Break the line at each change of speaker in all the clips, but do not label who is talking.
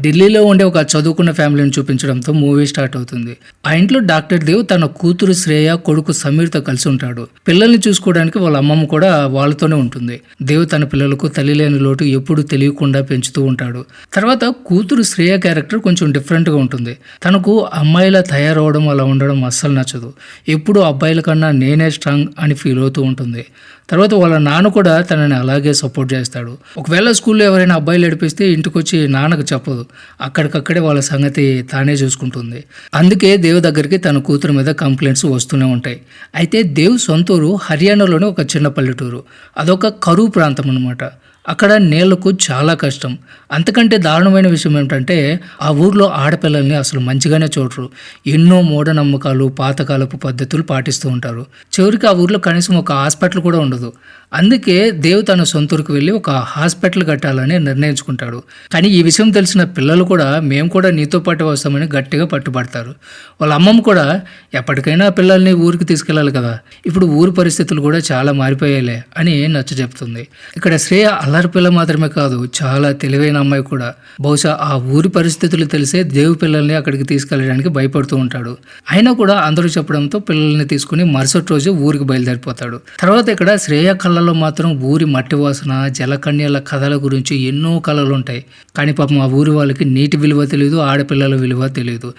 ఢిల్లీలో ఉండే ఒక చదువుకున్న ఫ్యామిలీని చూపించడంతో మూవీ స్టార్ట్ అవుతుంది. ఆ ఇంట్లో డాక్టర్ దేవ్ తన కూతురు శ్రేయ కొడుకు సమీర్తో కలిసి ఉంటాడు. పిల్లల్ని చూసుకోవడానికి వాళ్ళ అమ్మమ్మ కూడా వాళ్ళతోనే ఉంటుంది. దేవ్ తన పిల్లలకు తల్లి లేని లోటు ఎప్పుడు తెలియకుండా పెంచుతూ ఉంటాడు. తర్వాత కూతురు శ్రేయ క్యారెక్టర్ కొంచెం డిఫరెంట్గా ఉంటుంది. తనకు అమ్మాయిలా తయారవడం అలా ఉండడం అస్సలు నచ్చదు. ఎప్పుడు అబ్బాయిల కన్నా నేనే స్ట్రాంగ్ అని ఫీల్ అవుతూ ఉంటుంది. తర్వాత వాళ్ళ నాన్న కూడా తనని అలాగే సపోర్ట్ చేస్తాడు. ఒకవేళ స్కూల్లో ఎవరైనా అబ్బాయిలు ఏడిపిస్తే ఇంటికి వచ్చి నాన్నకు చెప్పదు. అక్కడికక్కడే వాళ్ళ సంగతి తానే చూసుకుంటుంది. అందుకే దేవ్ దగ్గరికి తన కూతురు మీద కంప్లైంట్స్ వస్తూనే ఉంటాయి. అయితే దేవ్ సొంతూరు హర్యానాలోని ఒక చిన్న పల్లెటూరు. అదొక కరువు ప్రాంతం అనమాట అక్కడ నీళ్ళకు చాలా కష్టం. అంతకంటే దారుణమైన విషయం ఏమిటంటే ఆ ఊర్లో ఆడపిల్లల్ని అసలు మంచిగానే చూడరు. ఎన్నో మూఢనమ్మకాలు పాతకాలపు పద్ధతులు పాటిస్తూ ఉంటారు. చివరికి ఆ ఊర్లో కనీసం ఒక హాస్పిటల్ కూడా ఉండదు. అందుకే దేవ్ తన సొంతూరుకు వెళ్ళి ఒక హాస్పిటల్ కట్టాలని నిర్ణయించుకుంటాడు. కానీ ఈ విషయం తెలిసిన పిల్లలు కూడా మేము కూడా నీతో పాటు వస్తామని గట్టిగా పట్టుబడతారు. వాళ్ళ అమ్మమ్మ కూడా ఎప్పటికైనా పిల్లల్ని ఊరికి తీసుకెళ్ళాలి కదా. ఇప్పుడు ఊరి పరిస్థితులు కూడా చాలా మారిపోయాలే అని నచ్చ చెప్తుంది ఇక్కడ శ్రేయ అలా అల్లరి పిల్ల మాత్రమే కాదు చాలా తెలివైన అమ్మాయి కూడా. బహుశా ఆ ఊరి పరిస్థితులు తెలిసే దేవు పిల్లల్ని అక్కడికి తీసుకెళ్ళడానికి భయపడుతూ ఉంటాడు. అయినా కూడా అందరూ చెప్పడంతో పిల్లల్ని తీసుకుని మరుసటి రోజు ఊరికి బయలుదేరిపోతాడు. తర్వాత ఇక్కడ శ్రేయ కళ్ళలో మాత్రం ఊరి మట్టి వాసన జలకన్యల కథల గురించి ఎన్నో కళలు ఉంటాయి కానీ పాపం ఆ ఊరి వాళ్ళకి నీటి విలువ తెలియదు ఆడపిల్లల విలువ తెలియదు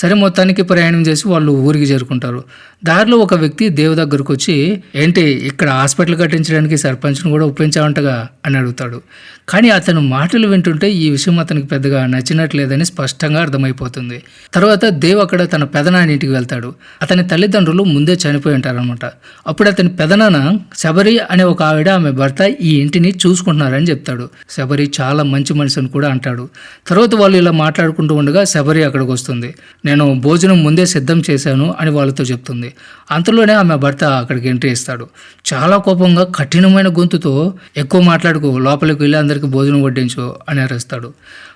సరే మొత్తానికి ప్రయాణం చేసి వాళ్ళు ఊరికి చేరుకుంటారు. దారిలో ఒక వ్యక్తి దేవు దగ్గరకు వచ్చి ఏంటి ఇక్కడ హాస్పిటల్ కట్టించడానికి సర్పంచ్ను కూడా ఒప్పించావంటగా? అని అడుగుతాడు. కానీ అతను మాటలు వింటుంటే ఈ విషయం అతనికి పెద్దగా నచ్చినట్లేదని స్పష్టంగా అర్థమైపోతుంది. తర్వాత దేవ్ అక్కడ తన పెదనాన్న ఇంటికి వెళ్తాడు. అతని తల్లిదండ్రులు ముందే చనిపోయి ఉంటారనమాట అప్పుడు అతని పెదనాన్న శబరి అనే ఒక ఆవిడ ఆమె భర్త ఈ ఇంటిని చూసుకుంటున్నారని చెప్తాడు. శబరి చాలా మంచి మనిషి అని కూడా అంటాడు. తర్వాత వాళ్ళు ఇలా మాట్లాడుకుంటూ ఉండగా శబరి అక్కడికి వస్తుంది. నేను భోజనం ముందే సిద్ధం చేశాను అని వాళ్ళతో చెప్తుంది. అంతలోనే ఆమె భర్త అక్కడికి ఎంట్రీ ఇస్తాడు. చాలా కోపంగా కఠినమైన గొంతుతో ఎక్కువ మాట్లాడుకో లోపలికి వెళ్ళి అందరికీ భోజనం వడ్డించు అని అరుస్తాడు.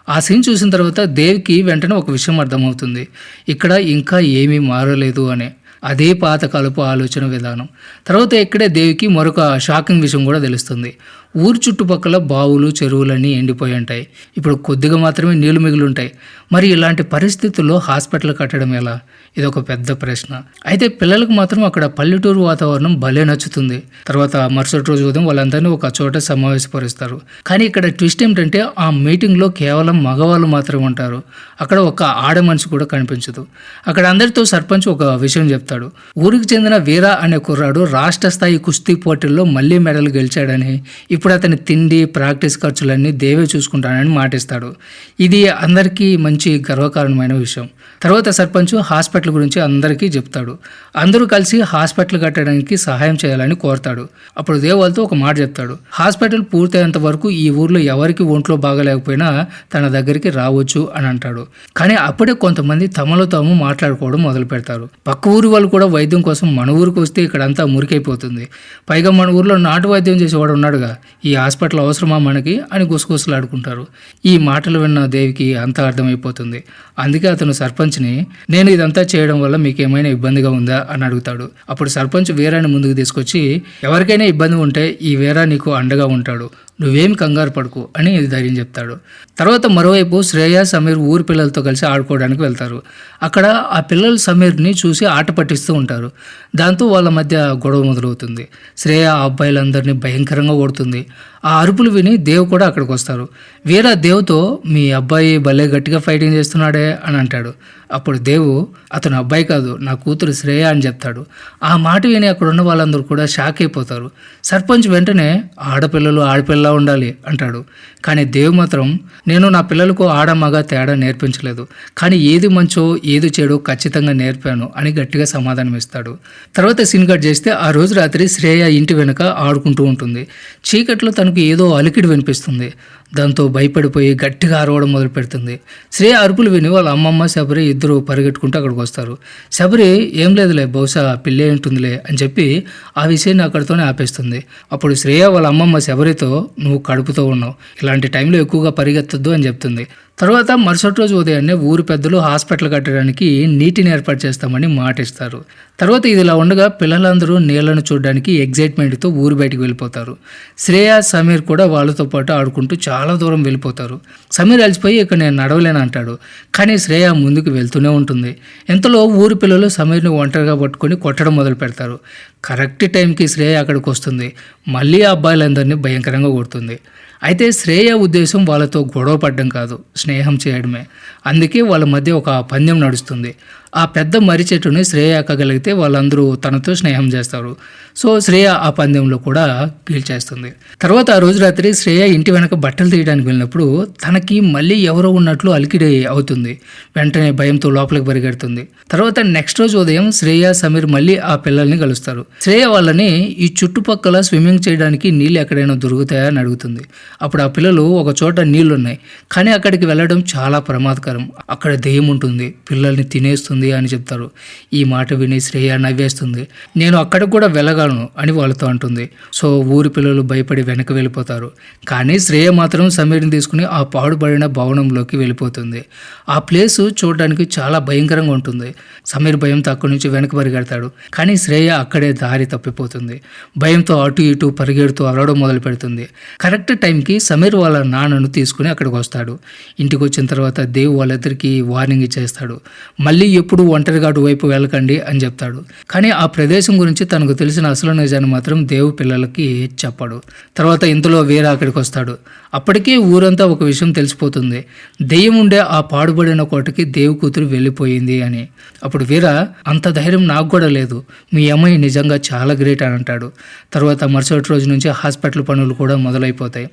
ఆ సీన్ చూసిన తర్వాత దేవికి వెంటనే ఒక విషయం అర్థమవుతుంది. ఇక్కడ ఇంకా ఏమీ మారలేదు అని. అదే పాతకాలపు ఆలోచన విధానం. తర్వాత ఇక్కడే దేవికి మరొక షాకింగ్ విషయం కూడా తెలుస్తుంది. ఊరు చుట్టుపక్కల బావులు చెరువులన్నీ ఎండిపోయి ఉంటాయి. ఇప్పుడు కొద్దిగా మాత్రమే నీళ్ళు మిగిలి ఉంటాయి మరి ఇలాంటి పరిస్థితుల్లో హాస్పిటల్ కట్టడం ఎలా? ఇది ఒక పెద్ద ప్రశ్న. అయితే పిల్లలకు మాత్రం అక్కడ పల్లెటూరు వాతావరణం భలే నచ్చుతుంది. తర్వాత మరుసటి రోజు ఉదయం వాళ్ళందరినీ ఒక చోట సమావేశపరుస్తారు. కానీ ఇక్కడ ట్విస్ట్ ఏమిటంటే ఆ మీటింగ్లో కేవలం మగవాళ్ళు మాత్రమే ఉంటారు. అక్కడ ఒక ఆడ మనిషి కూడా కనిపించదు. అక్కడ అందరితో సర్పంచ్ ఒక విషయం చెప్తాడు. ఊరికి చెందిన వీర అనే కుర్రాడు రాష్ట్ర స్థాయి కుస్తీ పోటీల్లో మళ్ళీ మెడల్ గెలిచాడని ఇప్పుడు అతని తిండి ప్రాక్టీస్ ఖర్చులన్నీ దేవే చూసుకుంటానని మాటిస్తాడు. ఇది అందరికీ మంచి గర్వకారణమైన విషయం. తర్వాత సర్పంచ్ హాస్పిటల్ గురించి అందరికీ చెప్తాడు. అందరూ కలిసి హాస్పిటల్ కట్టడానికి సహాయం చేయాలని కోరతాడు. అప్పుడు దేవాలతో వాళ్ళతో ఒక మాట చెప్తాడు. హాస్పిటల్ పూర్తయ్యేంత వరకు ఈ ఊర్లో ఎవరికి ఒంట్లో బాగలేకపోయినా తన దగ్గరికి రావచ్చు అని అంటాడు. కానీ అప్పుడే కొంతమంది తమలో తాము మాట్లాడుకోవడం మొదలు పెడతారు. పక్క ఊరి వాళ్ళు కూడా వైద్యం కోసం మన ఊరికి వస్తే ఇక్కడంతా మురికైపోతుంది. పైగా మన ఊర్లో నాటు వైద్యం చేసేవాడు ఉన్నాడుగా. ఈ హాస్పిటల్ అవసరమా మనకి అని గుసగుసలాడుకుంటారు. ఈ మాటలు విన్న దేవికి అంతా అర్థమైపోతుంది. అందుకే అతను సర్పంచ్ సర్పంచ్ని నేను ఇదంతా చేయడం వల్ల మీకు ఏమైనా ఇబ్బందిగా ఉందా? అని అడుగుతాడు. అప్పుడు సర్పంచ్ వీరాన్ని ముందుకు తీసుకొచ్చి ఎవరికైనా ఇబ్బంది ఉంటే ఈ వీరా నీకు అండగా ఉంటాడు. నువ్వేం కంగారు పడుకు అని ధైర్యం చెప్తాడు. తర్వాత మరోవైపు శ్రేయ సమీర్ ఊరి పిల్లలతో కలిసి ఆడుకోవడానికి వెళ్తారు. అక్కడ ఆ పిల్లలు సమీర్ని చూసి ఆట పట్టిస్తూ ఉంటారు. దాంతో వాళ్ళ మధ్య గొడవ మొదలవుతుంది. శ్రేయ ఆ అబ్బాయిలందరినీ భయంకరంగా ఓడుతుంది ఆ అరుపులు విని దేవ్ కూడా అక్కడికి వస్తారు. వీర దేవ్తో మీ అబ్బాయి భలే గట్టిగా ఫైటింగ్ చేస్తున్నాడే అని అంటాడు. అప్పుడు దేవు అతను అబ్బాయి కాదు నా కూతురు శ్రేయ అని చెప్తాడు. ఆ మాట విని అక్కడ ఉన్న వాళ్ళందరూ కూడా షాక్ అయిపోతారు. సర్పంచ్ వెంటనే ఆడపిల్లలు ఆడపిల్ల ఉండాలి అంటాడు. కానీ దేవ్ మాత్రం నేను నా పిల్లలకు ఆడ మగ తేడా నేర్పించలేదు. కానీ ఏది మంచో ఏది చెడో ఖచ్చితంగా నేర్పాను అని గట్టిగా సమాధానం ఇస్తాడు. తర్వాత సీన్ కట్ చేస్తే ఆ రోజు రాత్రి శ్రేయ ఇంటి వెనుక ఆడుకుంటూ ఉంటుంది. చీకట్లో తనకు ఏదో అలికిడి వినిపిస్తుంది. దాంతో భయపడిపోయి గట్టిగా అరవడం మొదలు పెడుతుంది. శ్రేయ అరుపులు విని వాళ్ళ అమ్మమ్మ శబరి ఇద్దరు పరిగెట్టుకుంటూ అక్కడికి వస్తారు. శబరి ఏం లేదులే బహుశా పిల్లే ఉంటుందిలే అని చెప్పి ఆ విషయాన్ని అక్కడితోనే ఆపేస్తుంది. అప్పుడు శ్రేయ వాళ్ళ అమ్మమ్మ శబరితో నువ్వు కడుపుతో ఉన్నావు ఇలాంటి టైంలో ఎక్కువగా పరిగెత్తద్దు అని చెప్తుంది. తర్వాత మరుసటి రోజు ఉదయాన్నే ఊరు పెద్దలు హాస్పిటల్ కట్టడానికి నీటిని ఏర్పాటు చేస్తామని మాట ఇస్తారు. తర్వాత ఇదిలా ఉండగా పిల్లలందరూ నీళ్ళను చూడడానికి ఎగ్జైట్మెంట్తో ఊరు బయటకు వెళ్ళిపోతారు. శ్రేయ సమీర్ కూడా వాళ్ళతో పాటు ఆడుకుంటూ చాలా చాలా దూరం వెళ్ళిపోతారు. సమీర్ అలసిపోయి ఇక్కడ నేను నడవలేను అంటాడు. కానీ శ్రేయ ముందుకు వెళ్తూనే ఉంటుంది. ఎంతలో ఊరి పిల్లలు సమీర్ని ఒంటరిగా పట్టుకొని కొట్టడం మొదలు పెడతారు కరెక్ట్ టైంకి శ్రేయ అక్కడికి వస్తుంది. మళ్ళీ ఆ అబ్బాయిలందరినీ భయంకరంగా కొడుతుంది. అయితే శ్రేయ ఉద్దేశం వాళ్ళతో గొడవ పడడం కాదు. స్నేహం చేయడమే. అందుకే వాళ్ళ మధ్య ఒక పందెం నడుస్తుంది. ఆ పెద్ద మర్రి చెట్టుని శ్రేయ ఎక్కగలిగితే వాళ్ళందరూ తనతో స్నేహం చేస్తారు. సో శ్రేయ ఆ పందెంలో కూడా గీల్చేస్తుంది తర్వాత ఆ రోజు రాత్రి శ్రేయ ఇంటి వెనక బట్టలు తీయడానికి వెళ్ళినప్పుడు తనకి మళ్ళీ ఎవరో ఉన్నట్లు అలికిడి అవుతుంది. వెంటనే భయంతో లోపలికి పరిగెడుతుంది. తర్వాత నెక్స్ట్ రోజు ఉదయం శ్రేయ సమీర్ మళ్ళీ ఆ పిల్లల్ని కలుస్తారు. శ్రేయ వాళ్ళని ఈ చుట్టుపక్కల స్విమ్మింగ్ చేయడానికి నీళ్ళు ఎక్కడైనా దొరుకుతాయా అని అడుగుతుంది. అప్పుడు ఆ పిల్లలు ఒక చోట నీళ్ళున్నాయి కానీ అక్కడికి వెళ్ళడం చాలా ప్రమాదకరం. అక్కడ దెయ్యం ఉంటుంది. పిల్లల్ని తినేస్తుంది అని చెప్తారు. ఈ మాట విని శ్రేయ నవ్వేస్తుంది. నేను అక్కడికి కూడా వెళ్ళగలను అని వాళ్ళతో అంటుంది. సో ఊరి పిల్లలు భయపడి వెనక వెళ్ళిపోతారు. కానీ శ్రేయ మాత్రం సమీర్ని తీసుకుని ఆ పాడుబడిన భవనంలోకి వెళ్ళిపోతుంది. ఆ ప్లేస్ చూడడానికి చాలా భయంకరంగా ఉంటుంది. సమీర్ భయంతో అక్కడి నుంచి వెనక పరిగెడతాడు. కానీ శ్రేయ అక్కడే దారి తప్పిపోతుంది. భయంతో అటు ఇటు పరిగెడుతూ అరవడం మొదలు పెడుతుంది. కరెక్ట్ టైంకి సమీర్ వాళ్ళ నాన్నను తీసుకుని అక్కడికి వస్తాడు. ఇంటికి వచ్చిన తర్వాత దేవ్ వాళ్ళిద్దరికీ వార్నింగ్ ఇచ్చేస్తాడు. మళ్ళీ ఎప్పుడు ఒంటరిగా వైపు వెళ్ళకండి అని చెప్తాడు. కానీ ఆ ప్రదేశం గురించి తనకు తెలిసిన అసలు నిజాన్ని మాత్రం దేవు పిల్లలకి చెప్పాడు. తర్వాత ఇంతలో వీర అక్కడికి వస్తాడు. అప్పటికే ఊరంతా ఒక విషయం తెలిసిపోతుంది. దెయ్యం ఉండే ఆ పాడుబడిన కోటకి దేవు కూతురు వెళ్ళిపోయింది అని. అప్పుడు వీర అంత ధైర్యం నాకు కూడా లేదు. మీ అమ్మాయి నిజంగా చాలా గ్రేట్ అని అంటాడు. తర్వాత మరుసటి రోజు నుంచి హాస్పిటల్ పనులు కూడా మొదలైపోతాయి.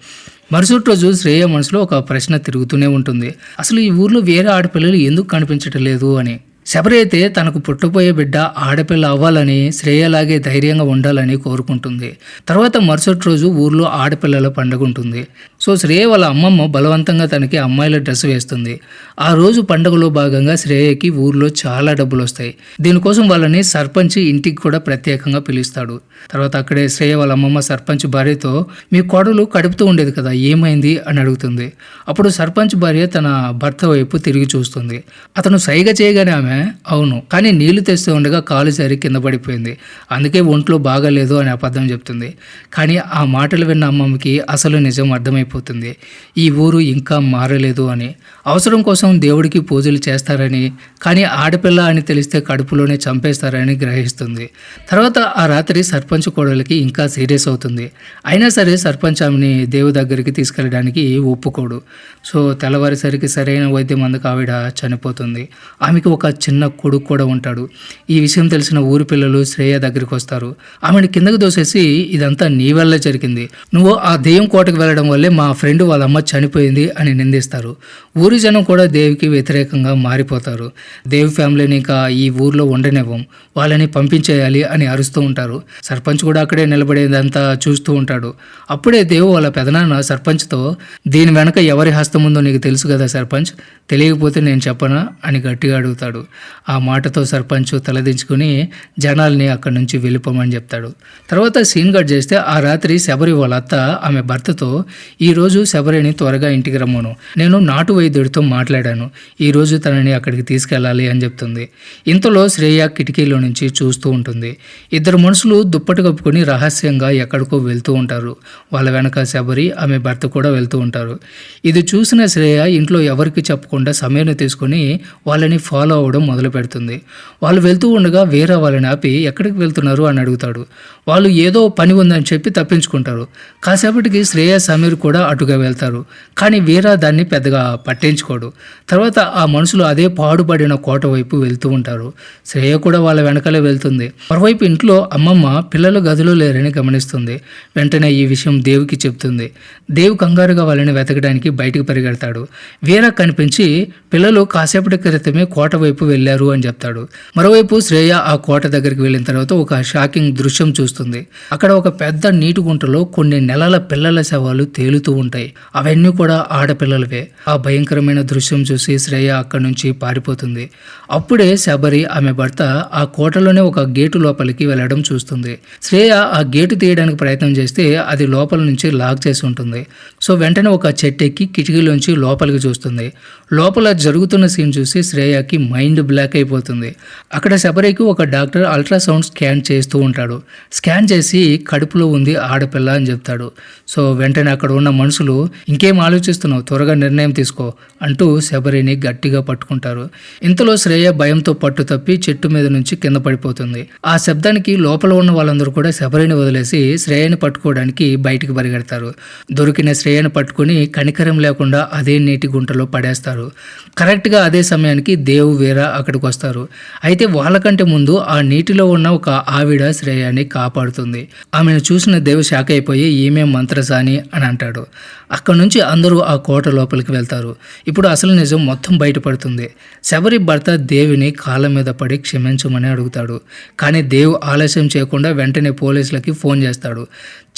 మరుసటి రోజు శ్రేయ మనసులో ఒక ప్రశ్న తిరుగుతూనే ఉంటుంది. అసలు ఈ ఊర్లో వేరే ఆడపిల్లలు ఎందుకు కనిపించటం లేదు అని. శబరి అయితే తనకు పుట్టబోయే బిడ్డ ఆడపిల్ల అవ్వాలని శ్రేయలాగే ధైర్యంగా ఉండాలని కోరుకుంటుంది. తర్వాత మరుసటి రోజు ఊర్లో ఆడపిల్లల పండుగ ఉంటుంది. సో శ్రేయ వాళ్ళ అమ్మమ్మ బలవంతంగా తనకి అమ్మాయిల డ్రెస్ వేస్తుంది. ఆ రోజు పండుగలో భాగంగా శ్రేయకి ఊర్లో చాలా డబ్బులు వస్తాయి దీనికోసం వాళ్ళని సర్పంచ్ ఇంటికి కూడా ప్రత్యేకంగా పిలుస్తాడు. తర్వాత అక్కడే శ్రేయ వాళ్ళ అమ్మమ్మ సర్పంచ్ భార్యతో మీ కోడలు కడుపుతూ ఉండేది కదా ఏమైంది? అని అడుగుతుంది. అప్పుడు సర్పంచ్ భార్య తన భర్త వైపు తిరిగి చూస్తుంది. అతను సైగ చేయగానే ఆమె అవును. కానీ నీళ్ళు తెస్తూ ఉండగా కాలు సరి కింద పడిపోయింది. అందుకే ఒంట్లో బాగాలేదు అని అబద్ధం చెప్తుంది. కానీ ఆ మాటలు విన్న అమ్మమ్మకి అసలు నిజం అర్థమైపోతుంది. ఈ ఊరు ఇంకా మారలేదు అని. అవసరం కోసం దేవుడికి పూజలు చేస్తారని కానీ ఆడపిల్ల అని తెలిస్తే కడుపులోనే చంపేస్తారని గ్రహిస్తుంది. తర్వాత ఆ రాత్రి సర్పంచ్ కోడలికి ఇంకా సీరియస్ అవుతుంది. అయినా సరే సర్పంచ్ ఆమెని దేవు దగ్గరికి తీసుకెళ్ళడానికి ఒప్పుకోడు. సో తెల్లవారేసరికి సరైన వైద్యం అందుకు ఆవిడ చనిపోతుంది. ఆమెకి ఒక చిన్న కొడుకు కూడా ఉంటాడు. ఈ విషయం తెలిసిన ఊరి పిల్లలు శ్రేయ దగ్గరికి వస్తారు. ఆమెను కిందకు దోసేసి ఇదంతా నీ వల్లే జరిగింది. నువ్వు ఆ దెయ్యం కోటకు వెళ్ళడం వల్లే మా ఫ్రెండ్ వాళ్ళ అమ్మ చనిపోయింది అని నిందిస్తారు. ఊరి జనం కూడా దేవికి వ్యతిరేకంగా మారిపోతారు. దేవి ఫ్యామిలీని ఇంకా ఈ ఊర్లో ఉండనివ్వం. వాళ్ళని పంపించేయాలి అని అరుస్తూ ఉంటారు. సర్పంచ్ కూడా అక్కడే నిలబడేదంతా చూస్తూ ఉంటాడు. అప్పుడే దేవు వాళ్ళ పెదనాన్న సర్పంచ్తో దీని వెనక ఎవరి హస్తం ఉందో నీకు తెలుసు కదా సర్పంచ్? తెలియకపోతే నేను చెప్పనా? అని గట్టిగా అడుగుతాడు. ఆ మాటతో సర్పంచ్ తలదించుకుని జనాల్ని అక్కడి నుంచి వెళ్ళిపోమని చెప్తాడు. తర్వాత సీన్ కట్ చేస్తే ఆ రాత్రి శబరి వాళ్ళ అత్త ఆమె భర్తతో ఈరోజు శబరిని త్వరగా ఇంటికి రమ్మను. నేను నాటు వైద్యుడితో మాట్లాడాను. ఈరోజు తనని అక్కడికి తీసుకెళ్ళాలి అని చెప్తుంది. ఇంతలో శ్రేయ కిటికీలో నుంచి చూస్తూ ఉంటుంది. ఇద్దరు మనుషులు దుప్పటి కప్పుకొని రహస్యంగా ఎక్కడికో వెళ్తూ ఉంటారు. వాళ్ళ వెనక శబరి ఆమె భర్త కూడా వెళ్తూ ఉంటారు. ఇది చూసిన శ్రేయ ఇంట్లో ఎవరికి చెప్పకుండా సమయాన్ని తీసుకొని వాళ్ళని ఫాలో చేయడం మొదలు పెడుతుంది. వాళ్ళు వెళ్తూ ఉండగా వేరే వాళ్ళని ఆపి ఎక్కడికి వెళ్తున్నారు? అని అడుగుతాడు. వాళ్ళు ఏదో పని ఉందని చెప్పి తప్పించుకుంటారు. కాసేపటికి శ్రేయ సమీర్ కూడా అటుగా వెళ్తారు. కానీ వీరా దాన్ని పెద్దగా పట్టించుకోడు. తర్వాత ఆ మనుషులు అదే పాడుపడిన కోట వైపు వెళ్తూ ఉంటారు. శ్రేయ కూడా వాళ్ళ వెనకలే వెళ్తుంది. మరోవైపు ఇంట్లో అమ్మమ్మ పిల్లలు గదిలో లేరని గమనిస్తుంది. వెంటనే ఈ విషయం దేవుకి చెప్తుంది దేవు కంగారుగా వాళ్ళని వెతకడానికి బయటకు పరిగెడతాడు. వీరా కనిపించి పిల్లలు కాసేపటి క్రితమే కోట వైపు వెళ్ళారు అని చెప్తాడు. మరోవైపు శ్రేయ ఆ కోట దగ్గరికి వెళ్ళిన తర్వాత ఒక షాకింగ్ దృశ్యం చూస్తుంది. అక్కడ ఒక పెద్ద నీటి గుంటలో కొన్ని నెలల పిల్లల శవాలు తేలుతూ ఉంటాయి. అవన్నీ కూడా ఆడపిల్లలవే. ఆ భయంకరమైన దృశ్యం చూసి శ్రేయ అక్కడి నుంచి పారిపోతుంది. అప్పుడే శబరి ఆమె భర్త ఆ కోటలోనే ఒక గేటు లోపలికి వెళ్ళడం చూస్తుంది. శ్రేయ ఆ గేటు తీయడానికి ప్రయత్నం చేస్తే అది లోపల నుంచి లాక్ చేసి ఉంటుంది. సో వెంటనే ఒక చెట్టెక్కి కిటికీలోంచి లోపలికి చూస్తుంది. లోపల జరుగుతున్న సీన్ చూసి శ్రేయకి మైండ్ మైండ్ బ్లాక్ అయిపోతుంది. అక్కడ శబరికి ఒక డాక్టర్ అల్ట్రాసౌండ్ స్కాన్ చేస్తూ ఉంటాడు. స్కాన్ చేసి కడుపులో ఉంది ఆడపిల్ల అని చెప్తాడు. సో వెంటనే అక్కడ ఉన్న మనుషులు ఇంకేం ఆలోచిస్తున్నావు? త్వరగా నిర్ణయం తీసుకో అంటూ శబరిని గట్టిగా పట్టుకుంటారు. ఇంతలో శ్రేయ భయంతో పట్టు తప్పి చెట్టు మీద నుంచి కింద పడిపోతుంది. ఆ శబ్దానికి లోపల ఉన్న వాళ్ళందరూ కూడా శబరిని వదిలేసి శ్రేయని పట్టుకోవడానికి బయటికి పరిగెడతారు. దొరికిన శ్రేయని పట్టుకుని కనికరం లేకుండా అదే నీటి గుంటలో పడేస్తారు. కరెక్ట్గా అదే సమయానికి దేవు వీర అక్కడికి వస్తారు. అయితే వాళ్ళకంటే ముందు ఆ నీటిలో ఉన్న ఒక ఆవిడ శ్రేయాని కాపాడుతుంది. ఆమెను చూసిన దేవు షాక్ అయిపోయి ఈమె మంత్రసాని అని అంటాడు. అక్కడి నుంచి అందరూ ఆ కోట లోపలికి వెళ్తారు. ఇప్పుడు అసలు నిజం మొత్తం బయటపడుతుంది. శబరి భర్త దేవిని కాళ్ళ మీద పడి క్షమించమని అడుగుతాడు. కానీ దేవు ఆలస్యం చేయకుండా వెంటనే పోలీసులకి ఫోన్ చేస్తాడు.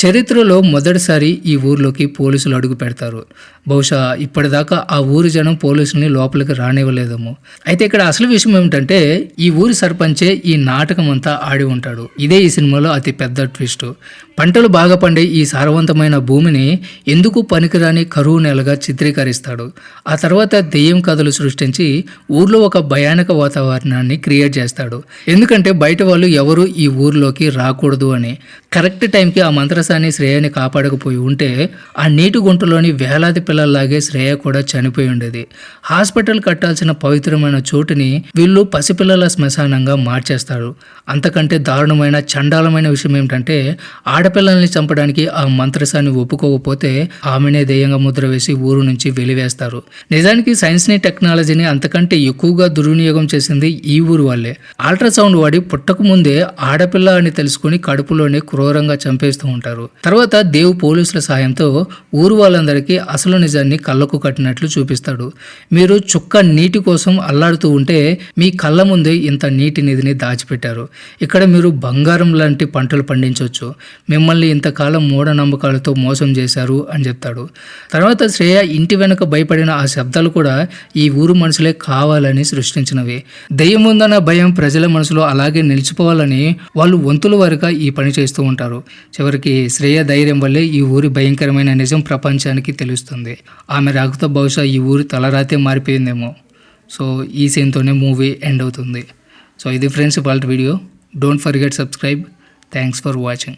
చరిత్రలో మొదటిసారి ఈ ఊర్లోకి పోలీసులు అడుగు పెడతారు. బహుశా ఇప్పటిదాకా ఆ ఊరి జనం పోలీసుల్ని లోపలికి రానివ్వలేదేమో. అయితే ఇక్కడ అసలు విషయం ఏమిటంటే ఈ ఊరి సర్పంచే ఈ నాటకం అంతా ఆడి ఉంటాడు. ఇదే ఈ సినిమాలో అతి పెద్ద ట్విస్ట్. పంటలు బాగా పండే ఈ సారవంతమైన భూమిని ఎందుకు పనికిరాని కరువు నెలగా చిత్రీకరిస్తాడు? ఆ తర్వాత దెయ్యం కథలు సృష్టించి ఊర్లో ఒక భయానక వాతావరణాన్ని క్రియేట్ చేస్తాడు. ఎందుకంటే బయట వాళ్ళు ఎవరు ఈ ఊర్లోకి రాకూడదు అని. కరెక్ట్ టైంకి ఆ మంత్రసాని శ్రేయని కాపాడకపోయి ఉంటే ఆ నీటి గుంటలోని వేలాది పిల్లల్లాగే శ్రేయ కూడా చనిపోయి ఉండేది. హాస్పిటల్ కట్టాల్సిన పవిత్రమైన చోటుని వీళ్ళు పసిపిల్లల శ్మశానంగా మార్చేస్తారు. అంతకంటే దారుణమైన చండాలమైన విషయం ఏమిటంటే ఆడపిల్లల్ని చంపడానికి ఆ మంత్రసాన్ని ఒప్పుకోకపోతే ఆమెనే దెయ్యంగా ముద్ర వేసి ఊరు నుంచి వెలివేస్తారు. నిజానికి సైన్స్ని టెక్నాలజీని అంతకంటే ఎక్కువగా దుర్వినియోగం చేసింది ఈ ఊరు వాళ్ళే. అల్ట్రాసౌండ్ వాడి పుట్టకు ముందే ఆడపిల్ల అని తెలుసుకుని కడుపులోనే క్రూరంగా చంపేస్తూ ఉంటారు. తర్వాత దేవు పోలీసుల సాయంతో ఊరు వాళ్ళందరికీ అసలు నిజాన్ని కళ్ళకు కట్టినట్లు చూపిస్తాడు. మీరు చుక్క నీటి కోసం అల్లాడుతూ ఉంటే మీ కళ్ళ ముందే ఇంత నీటి నిధిని దాచిపెట్టారు. ఇక్కడ మీరు బంగారం లాంటి పంటలు పండించవచ్చు మిమ్మల్ని ఇంతకాలం మూఢనమ్మకాలతో మోసం చేశారు అని చెప్తాడు. తర్వాత శ్రేయ ఇంటి వెనుక భయపడిన ఆ శబ్దాలు కూడా ఈ ఊరు మనుషులే కావాలని సృష్టించినవి. దెయ్యం ఉందన్న భయం ప్రజల మనసులో అలాగే నిలిచిపోవాలని వాళ్ళు వంతుల వరకు ఈ పని చేస్తూ ఉంటారు. చివరికి శ్రేయ ధైర్యం వల్లే ఈ ఊరి భయంకరమైన నిజం ప్రపంచానికి తెలుస్తుంది. ఆమె రాకతో బహుశా ఈ ఊరి తలరాతే మారిపోయిందేమో. సో ఈ సీన్తోనే మూవీ ఎండ్ అవుతుంది. సో ఇది ఫ్రెండ్స్ వాళ్ళ video. Don't forget subscribe thanks for watching